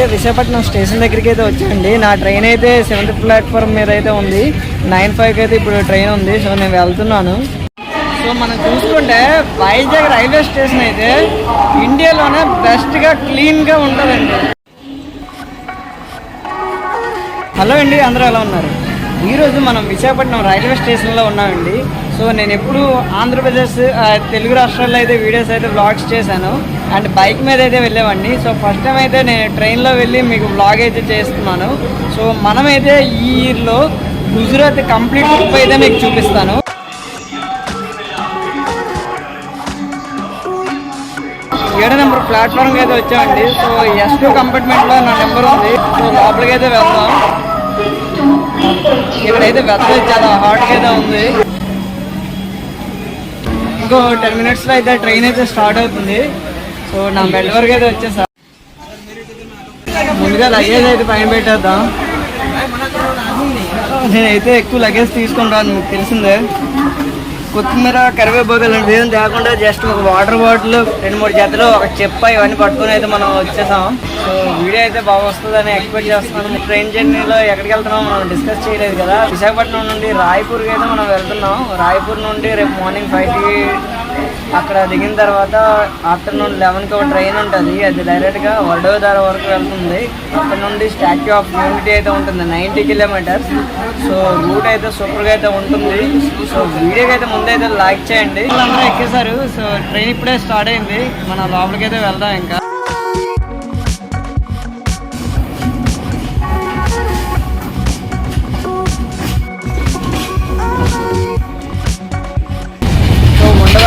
అయితే విశాఖపట్నం స్టేషన్ దగ్గరికి అయితే వచ్చాయండి నా ట్రైన్ అయితే సెవెంత్ ప్లాట్ఫామ్ మీద అయితే ఉంది. నైన్ ఫైవ్కి అయితే ఇప్పుడు ట్రైన్ ఉంది. సో నేను వెళ్తున్నాను. సో మనం చూసుకుంటే వైజాగ్ రైల్వే స్టేషన్ అయితే ఇండియాలోనే బెస్ట్గా క్లీన్గా ఉంటుందండి. హలో అండి అందరూ ఎలా ఉన్నారు? ఈరోజు మనం విశాఖపట్నం రైల్వే స్టేషన్లో ఉన్నామండి. సో నేను ఎప్పుడు ఆంధ్రప్రదేశ్ తెలుగు రాష్ట్రాల్లో అయితే వీడియోస్ అయితే బ్లాగ్స్ చేశాను. అండ్ బైక్ మీద అయితే వెళ్ళామండి సో ఫస్ట్ టైం అయితే నేను ట్రైన్లో వెళ్ళి మీకు వ్లాగ్ అయితే చేస్తున్నాను. సో మనమైతే ఈ ఇయర్లో గుజరాత్ కంప్లీట్ ట్రిప్ అయితే మీకు చూపిస్తాను. ఏడో నెంబర్ ప్లాట్ఫామ్కి అయితే వచ్చామండి. సో ఎస్ టూ కంపార్ట్మెంట్లో నా నెంబర్ ఉంది. సో లోపలికి అయితే వెళ్తాం ఇక్కడైతే వెదర్ చాలా హాట్గా అయితే ఉంది. ఇంకో టెన్ మినిట్స్లో అయితే ట్రైన్ అయితే స్టార్ట్ అవుతుంది. సో నా బెడ్ వరకు అయితే వచ్చేసా. ముందుగా లగేజ్ అయితే పైన పెట్టేద్దాం. నేనైతే ఎక్కువ లగేజ్ తీసుకుని రాను మీకు తెలిసిందే. కొత్తిమీర కరివేపాకులు అలాంటివి ఏం లేకుండా జస్ట్ ఒక వాటర్ బాటిల్ రెండు మూడు జతలు ఒక చెప్ప ఇవన్నీ పట్టుకొని అయితే మనం వచ్చేసాం. సో వీడియో అయితే బాగా వస్తుందని ఎక్స్పెక్ట్ చేస్తున్నాను. ట్రైన్ జర్నీలో ఎక్కడికి వెళ్తున్నాం మనం డిస్కస్ చేయలేదు కదా. విశాఖపట్నం నుండి రాయపూర్కి అయితే మనం వెళ్తున్నాం. రాయపూర్ నుండి రేపు మార్నింగ్ ఫైవ్కి అక్కడ దిగిన తర్వాత ఆఫ్టర్నూన్ లెవెన్కి ఒక ట్రైన్ ఉంటుంది. అది డైరెక్ట్గా వడోదర వరకు వెళ్తుంది. అక్కడ నుండి స్టాచ్యూ ఆఫ్ యూనిటీ అయితే ఉంటుంది నైంటీ కిలోమీటర్స్. సో రూట్ అయితే సూపర్గా అయితే ఉంటుంది. సో వీడియోకి అయితే ముందైతే లైక్ చేయండి. అందరూ ఎక్కేశారు. సో ట్రైన్ ఇప్పుడే స్టార్ట్ అయింది. మన లోపలికి అయితే వెళ్దాం ఇంకా.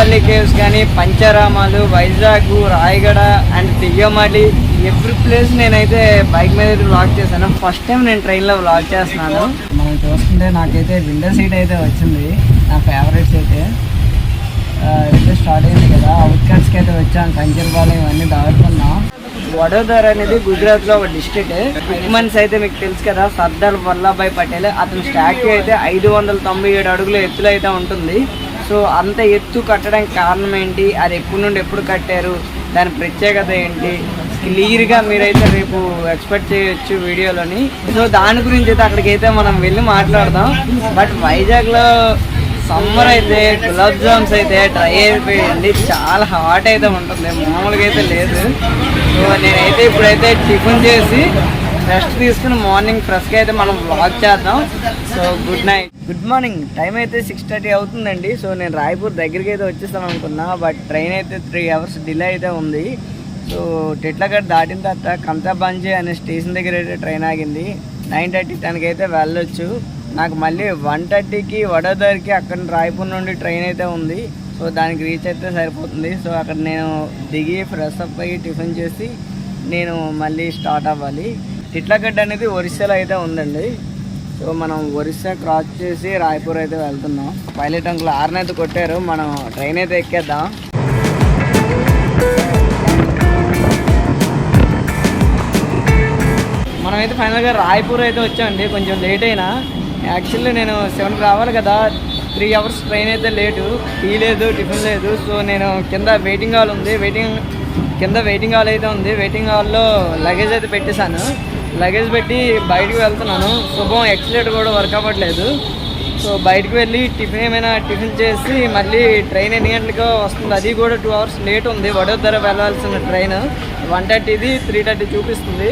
సో కేవ్స్ కానీ పంచరామాలు Vizag Rayagada and Deomali every place నేనైతే బైక్ మీద అయితే వ్లాగ్ చేశాను. ఫస్ట్ టైం నేను ట్రైన్లో వ్లాగ్ చేస్తున్నాను. మనం చూస్తుంటే నాకైతే విండో సీట్ అయితే వచ్చింది. నా ఫేవరెట్స్ అయితే. అయితే స్టార్ట్ అయింది కదా. అవుట్కట్స్కి అయితే వచ్చాం. కంచర్పాలెం ఇవన్నీ దాటుకున్నాం. వడోదర అనేది గుజరాత్లో ఒక డిస్ట్రిక్ట్ మన్స్ అయితే మీకు తెలుసు కదా. సర్దార్ వల్లభాయ్ పటేల్. అతని స్టాచ్యూ అయితే ఐదు వందల తొంభై ఏడు అడుగుల ఎత్తులో అయితే ఉంటుంది. సో అంత ఎత్తు కట్టడానికి కారణం ఏంటి? అది ఎప్పటి నుండి ఎప్పుడు కట్టారు? దాని ప్రత్యేకత ఏంటి? క్లియర్గా మీరైతే రేపు ఎక్స్పెక్ట్ చేయొచ్చు వీడియోలోని. సో దాని గురించి అయితే అక్కడికి అయితే మనం వెళ్ళి మాట్లాడదాం. బట్ వైజాగ్లో సమ్మర్ అయితే గులాబ్ జామ్స్ అయితే డ్రై అయిపోయింది. చాలా హాట్ అయితే ఉంటుంది. మామూలుగా అయితే లేదు. సో నేనైతే ఇప్పుడైతే టిఫిన్ చేసి రెస్ట్ తీసుకుని మార్నింగ్ ఫ్రెష్గా అయితే మనం బ్లాగ్ చేద్దాం. So good night good morning time అయితే సిక్స్ థర్టీ అవుతుందండి. సో నేను రాయపూర్ దగ్గరికి అయితే వచ్చేస్తాను అనుకున్నా బట్ ట్రైన్ అయితే త్రీ అవర్స్ డిలే అయితే ఉంది. సో టిట్లగడ్ దాటిన తర్వాత కంతాబాంజీ అనే స్టేషన్ దగ్గర అయితే ట్రైన్ ఆగింది. నైన్ థర్టీ టెన్కి అయితే వెళ్ళొచ్చు. నాకు మళ్ళీ వన్ థర్టీకి వడోదరికి అక్కడ రాయపూర్ నుండి ట్రైన్ అయితే ఉంది. సో దానికి రీచ్ అయితే సరిపోతుంది. సో అక్కడ నేను దిగి ఫ్రెష్ అప్ అయ్యి టిఫిన్ చేసి నేను మళ్ళీ స్టార్ట్ అవ్వాలి. తిట్లగడ్డ అనేది ఒరిస్సాలో అయితే ఉందండి. సో మనం ఒరిస్సా క్రాస్ చేసి రాయపూర్ అయితే వెళ్తున్నాం. పైలట్ అంకుల్ ఆర్న్ అయితే కొట్టారు. మనం ట్రైన్ అయితే ఎక్కేద్దాం. మనమైతే ఫైనల్గా రాయపూర్ అయితే వచ్చామండి. కొంచెం లేట్ అయినా. యాక్చువల్లీ నేను సెవెన్కి రావాలి కదా. త్రీ అవర్స్ ట్రైన్ అయితే లేటు. టీ లేదు టిఫిన్ లేదు. సో నేను కింద వెయిటింగ్ హాల్ ఉంది. వెయిటింగ్ కింద వెయిటింగ్ హాల్ అయితే ఉంది. వెయిటింగ్ హాల్లో లగేజ్ అయితే పెట్టేశాను. లగేజ్ పెట్టి బయటకు వెళ్తున్నాను. శుభం ఎక్సలేట్ కూడా వర్క్ అవ్వట్లేదు. సో బయటకు వెళ్ళి టిఫిన్ ఏమైనా టిఫిన్ చేసి మళ్ళీ ట్రైన్ ఎన్ని గంటలకు వస్తుంది. అది కూడా టూ అవర్స్ లేట్ ఉంది. వడోదర వెళ్ళాల్సిన ట్రైన్ వన్ థర్టీది త్రీ థర్టీ చూపిస్తుంది.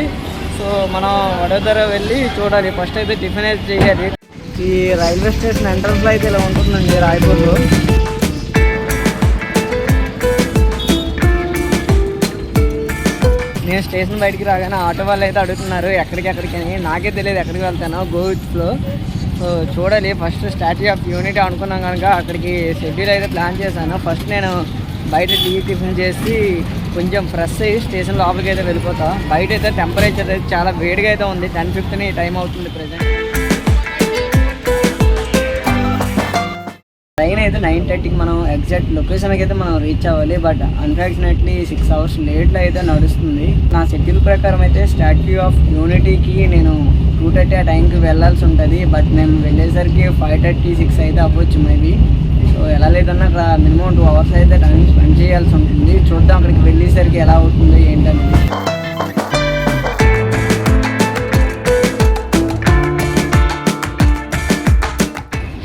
సో మనం వడోదర వెళ్ళి చూడాలి. ఫస్ట్ అయితే టిఫిన్ అయితే చేయాలి. ఈ రైల్వే స్టేషన్ ఎంట్రన్స్లో అయితే ఇలా ఉంటుందండి రాయపూర్లో. నేను స్టేషన్ బయటికి రాగానే ఆటో వాళ్ళు అయితే అడుగుతున్నారు ఎక్కడికి అని. నాకే తెలియదు ఎక్కడికి వెళ్తానో గోవిచ్లో సో చూడాలి. ఫస్ట్ స్టాచ్యూ ఆఫ్ యూనిటీ అనుకున్నాం కనుక అక్కడికి షెడ్యూల్ అయితే ప్లాన్ చేశాను. ఫస్ట్ నేను బయట టీ టిఫిన్ చేసి కొంచెం ఫ్రెష్ అయ్యి స్టేషన్ లోపలికి అయితే వెళ్ళిపోతాం. బయట అయితే టెంపరేచర్ అయితే చాలా వేడిగా అయితే ఉంది. టెన్ ఫిఫ్త్ని టైం అవుతుంది ప్రజెంట్ అయితే నైన్ థర్టీకి మనం ఎగ్జాక్ట్ లొకేషన్కి అయితే మనం రీచ్ అవ్వాలి. బట్ అన్ఫార్చునేట్లీ సిక్స్ అవర్స్ లేట్లో అయితే నడుస్తుంది. నా షెడ్యూల్ ప్రకారం అయితే స్టాచ్యూ ఆఫ్ యూనిటీకి నేను టూ థర్టీ ఆ టైంకి వెళ్ళాల్సి ఉంటుంది. బట్ మేము వెళ్ళేసరికి ఫైవ్ థర్టీ సిక్స్ అయితే అవ్వచ్చు మేబీ సో ఎలా లేదన్నా అక్కడ మినిమం టూ అవర్స్ అయితే టైం స్పెండ్ చేయాల్సి ఉంటుంది. చూద్దాం అక్కడికి వెళ్ళేసరికి ఎలా అవుతుంది ఏంటనేది.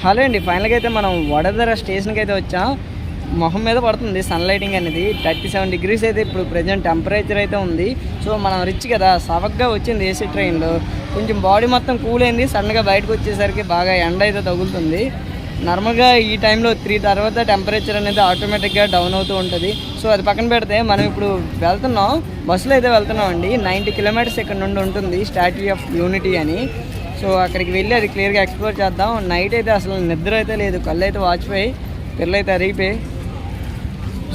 హలో అండి ఫైనల్గా అయితే మనం వడదర స్టేషన్కి అయితే వచ్చాం. మొహం మీద పడుతుంది సన్ లైటింగ్ అనేది. థర్టీ సెవెన్ డిగ్రీస్ అయితే ఇప్పుడు ప్రజెంట్ టెంపరేచర్ అయితే ఉంది. సో మనం రిచ్ కదా సవగ్గా వచ్చింది ఏసీ ట్రైన్లో కొంచెం బాడీ మొత్తం కూల్ అయింది. సడన్గా బయటకు వచ్చేసరికి బాగా ఎండ అయితే తగులుతుంది. నార్మల్గా ఈ టైంలో త్రీ తర్వాత టెంపరేచర్ అనేది ఆటోమేటిక్గా డౌన్ అవుతూ ఉంటుంది. సో అది పక్కన పెడితే మనం ఇప్పుడు వెళ్తున్నాం. బస్సులో అయితే వెళ్తున్నాం అండి. నైంటీ కిలోమీటర్స్ ఇక్కడ నుండి ఉంటుంది స్టాట్యూ ఆఫ్ యూనిటీ అని. సో అక్కడికి వెళ్ళి అది క్లియర్గా ఎక్స్ప్లోర్ చేద్దాం. నైట్ అయితే అసలు నిద్ర అయితే లేదు. కళ్ళు అయితే వాచిపోయి పిల్లలు అయితే అరిగిపోయి.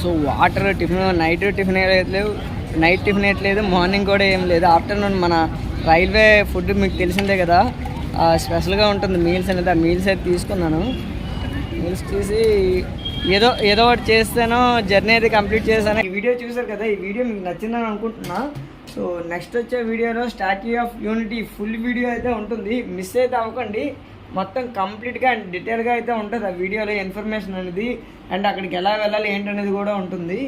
So water tiffin night tiffin ఏది నైట్ టిఫిన్ వేయట్లేదు మార్నింగ్ కూడా ఏం లేదు. ఆఫ్టర్నూన్ మన రైల్వే ఫుడ్ మీకు తెలిసిందే కదా. స్పెషల్గా ఉంటుంది మీల్స్ అనేది. ఆ మీల్స్ అయితే తీసుకున్నాను. మీల్స్ తీసి ఏదో ఏదో ఒకటి చేస్తాను జర్నీ అయితే కంప్లీట్ చేశాను. ఈ వీడియో చూసారు కదా. ఈ వీడియో మీకు నచ్చిందని అనుకుంటున్నా. సో నెక్స్ట్ వచ్చే వీడియోలో Statue of Unity full video అయితే ఉంటుంది. మిస్ అయితే అవ్వకండి. మొత్తం కంప్లీట్గా అండ్ డీటెయిల్గా అయితే ఉంటుంది ఆ వీడియోలో ఇన్ఫర్మేషన్ అనేది. అండ్ అక్కడికి ఎలా వెళ్ళాలి ఏంటనేది కూడా ఉంటుంది.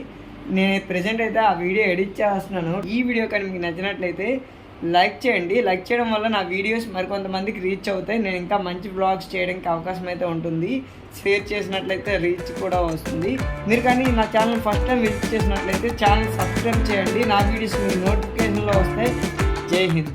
నేను ప్రజెంట్ అయితే ఆ వీడియో ఎడిట్ చేస్తున్నాను. ఈ వీడియో కానీ మీకు నచ్చినట్లయితే లైక్ చేయండి. లైక్ చేయడం వల్ల నా వీడియోస్ మరికొంతమందికి రీచ్ అవుతాయి. నేను ఇంకా మంచి బ్లాగ్స్ చేయడానికి అవకాశం అయితే ఉంటుంది. షేర్ చేసినట్లయితే రీచ్ కూడా వస్తుంది. మీరు కానీ నా ఛానల్ ఫస్ట్ టైం విజిట్ చేసినట్లయితే ఛానల్ సబ్స్క్రైబ్ చేయండి. నా వీడియోస్ మీ నోటిఫికేషన్లో వస్తాయి. జై హింద్.